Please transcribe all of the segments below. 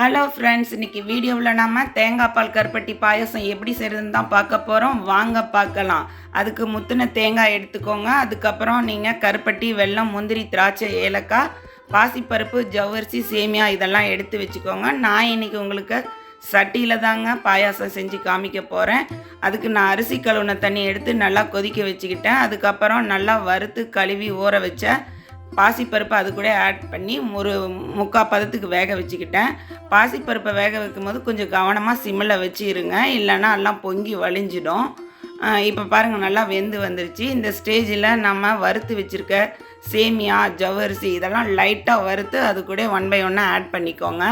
Hello friends இன்னைக்கு வீடியோவில் நாம் தேங்காய் பால் கருப்பட்டி பாயசம் எப்படி செய்கிறதுன்னு தான் பார்க்க போகிறோம் வாங்க பார்க்கலாம். அதுக்கு முத்தின தேங்காய் எடுத்துக்கோங்க. அதுக்கப்புறம் நீங்கள் கருப்பட்டி வெல்லம் முந்திரி திராட்சை ஏலக்காய் பாசிப்பருப்பு ஜவ்வரிசி சேமியா இதெல்லாம் எடுத்து வச்சுக்கோங்க. நான் இன்னைக்கு உங்களுக்கு சட்டியில் தாங்க பாயாசம் செஞ்சு காமிக்க போகிறேன் அதுக்கு நான் அரிசி கழுவுன தண்ணி எடுத்து நல்லா கொதிக்க வச்சுக்கிட்டேன். அதுக்கப்புறம் நல்லா வறுத்து கழுவி ஊற வச்சேன் பாசிப்பருப்பை அது கூட ஆட் பண்ணி ஒரு முக்கால் பதத்துக்கு வேக வச்சுக்கிட்டேன். பாசிப்பருப்பை வேக வைக்கும்போது கொஞ்சம் கவனமாக சிம்மில் வச்சு இருங்க இல்லைன்னா எல்லாம் பொங்கி வழிஞ்சிடும். இப்போ பாருங்கள் நல்லா வெந்து வந்துருச்சு. இந்த ஸ்டேஜில் நம்ம வறுத்து வச்சுருக்க சேமியா ஜவ்வரிசி இதெல்லாம் லைட்டாக வறுத்து அது கூட ஒன் பை ஒன்னாக ஆட் பண்ணிக்கோங்க.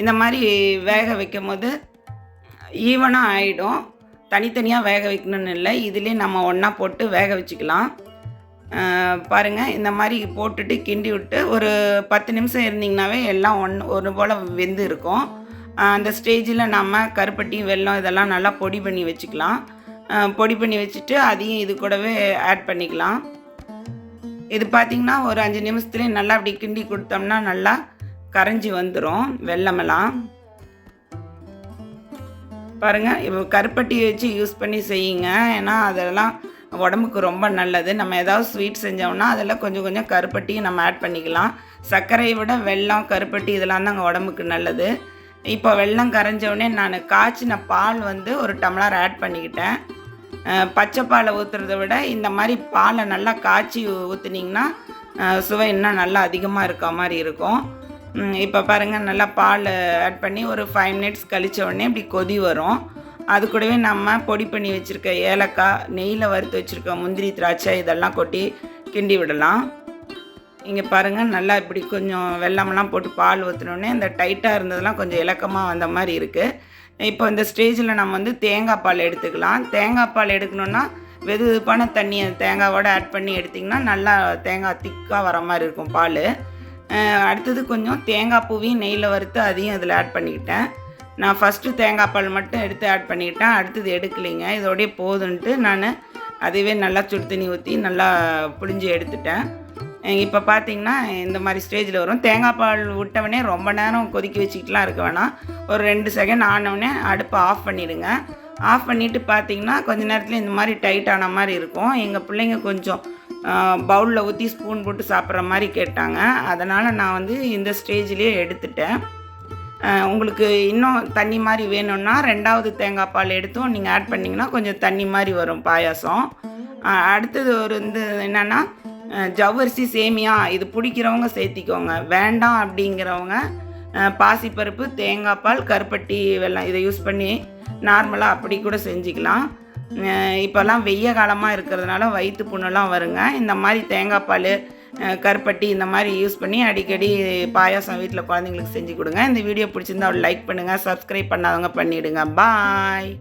இந்த மாதிரி வேக வைக்கும் போது ஈவனாக ஆகிடும் தனித்தனியாக வேக வைக்கணும்னு இல்லை. இதுலேயே நம்ம ஒன்றா போட்டு வேக வச்சுக்கலாம். பாருங்கள் இந்த மாதிரி போட்டுட்டு கிண்டி விட்டு ஒரு பத்து நிமிஷம் இருந்திங்கனாவே எல்லாம் ஒன் ஒரு போல் வெந்து இருக்கும். அந்த ஸ்டேஜில் நம்ம கருப்பட்டி வெல்லம் இதெல்லாம் நல்லா பொடி பண்ணி வச்சுக்கலாம். பொடி பண்ணி வச்சுட்டு அதையும் இது கூடவே ஆட் பண்ணிக்கலாம். இது பார்த்திங்கன்னா ஒரு அஞ்சு நிமிஷத்துலேயே நல்லா அப்படி கிண்டி கொடுத்தோம்னா நல்லா கரைஞ்சி வந்துடும் வெல்லமெல்லாம். பாருங்கள் இப்போ கருப்பட்டி வச்சு யூஸ் பண்ணி செய்யுங்க. ஏன்னா அதெல்லாம் உடம்புக்கு ரொம்ப நல்லது. நம்ம ஏதாவது ஸ்வீட் செஞ்சோம்னா அதில் கொஞ்சம் கொஞ்சம் கருப்பட்டியும் நம்ம ஆட் பண்ணிக்கலாம். சர்க்கரையை விட வெல்லம் கருப்பட்டி இதெல்லாம் தாங்க உடம்புக்கு நல்லது. இப்போ வெல்லம் கரைஞ்சவுடனே நான் காய்ச்சின பால் வந்து ஒரு டம்ளர் ஆட் பண்ணிக்கிட்டேன். பச்சை பாலை ஊற்றுறத விட இந்த மாதிரி பாலை நல்லா காய்ச்சி ஊற்றுனீங்கன்னா சுவை இன்னும் நல்லா அதிகமாக இருக்க மாதிரி இருக்கும். இப்போ பாருங்கள் நல்லா பால் ஆட் பண்ணி ஒரு ஃபைவ் மினிட்ஸ் கழித்த உடனே இப்படி கொதி வரும். அது கூடவே நம்ம பொடி பண்ணி வச்சுருக்க ஏலக்காய் நெய்யில் வறுத்து வச்சுருக்க முந்திரி திராட்சை இதெல்லாம் கொட்டி கிண்டி விடலாம். இங்கே பாருங்கள் நல்லா இப்படி கொஞ்சம் வெள்ளமெல்லாம் போட்டு பால் ஊற்றினோடனே இந்த டைட்டாக இருந்ததெல்லாம் கொஞ்சம் இலக்கமாக வந்த மாதிரி இருக்குது இப்போ இந்த ஸ்டேஜில் நம்ம வந்து தேங்காய் பால் எடுத்துக்கலாம். தேங்காய் பால் எடுக்கணுன்னா வெது வெதுப்பான தண்ணியை தேங்காவோடு ஆட் பண்ணி எடுத்திங்கன்னா நல்லா தேங்காய் திக்காக வர மாதிரி இருக்கும் பால். அடுத்தது கொஞ்சம் தேங்காய் பூவையும் நெய்யில் வறுத்து அதையும் இதில் ஆட் பண்ணிக்கிட்டேன். நான் ஃபஸ்ட்டு தேங்காய் பால் மட்டும் எடுத்து ஆட் பண்ணிக்கிட்டேன் அடுத்தது எடுக்கலைங்க. இதோடய போதுன்ட்டு நான் அதுவே நல்லா சுடு தண்ணி ஊற்றி நல்லா புளிஞ்சு எடுத்துட்டேன். இப்போ பார்த்தீங்கன்னா இந்த மாதிரி ஸ்டேஜில் வரும். தேங்காய் பால் விட்டவொடனே ரொம்ப நேரம் கொதிக்க வச்சுக்கிட்டுலாம் இருக்க வேணாம். ஒரு ரெண்டு செகண்ட் ஆனவுடனே அடுப்பை ஆஃப் பண்ணிவிடுங்க ஆஃப் பண்ணிவிட்டு பார்த்தீங்கன்னா கொஞ்ச நேரத்தில் இந்த மாதிரி டைட் ஆன மாதிரி இருக்கும். எங்கள் பிள்ளைங்க கொஞ்சம் பவுலில் ஊற்றி ஸ்பூன் போட்டு சாப்பிட்ற மாதிரி கேட்டாங்க. அதனால் நான் வந்து இந்த ஸ்டேஜ்லேயே எடுத்துட்டேன். உங்களுக்கு இன்னும் தண்ணி மாதிரி வேணும்னா ரெண்டாவது தேங்காய் பால் எடுத்தும் நீங்கள் ஆட் பண்ணிங்கன்னா கொஞ்சம் தண்ணி மாதிரி வரும் பாயாசம். அடுத்தது ஒரு வந்து என்னென்னா ஜவ்வரிசி சேமியா இது பிடிக்கிறவங்க சேர்த்திக்கோங்க. வேண்டாம் அப்படிங்கிறவங்க பாசிப்பருப்பு தேங்காய் பால் கருப்பட்டி வெள்ளம் இதை யூஸ் பண்ணி நார்மலாக அப்படி கூட செஞ்சுக்கலாம். இப்போல்லாம் வெய்ய காலமாக இருக்கிறதுனால வயிற்று புண்ணெல்லாம் வருங்க. இந்த மாதிரி தேங்காய் பால் கருப்பட்டி இந்த மாதிரி யூஸ் பண்ணி அடிக்கடி பாயாசம் வீட்டில் குழந்தைங்களுக்கு செஞ்சு கொடுங்க. இந்த வீடியோ பிடிச்சிருந்தா லைக் பண்ணுங்கள் சப்ஸ்கிரைப் பண்ணாதவங்க பண்ணிவிடுங்க பாய்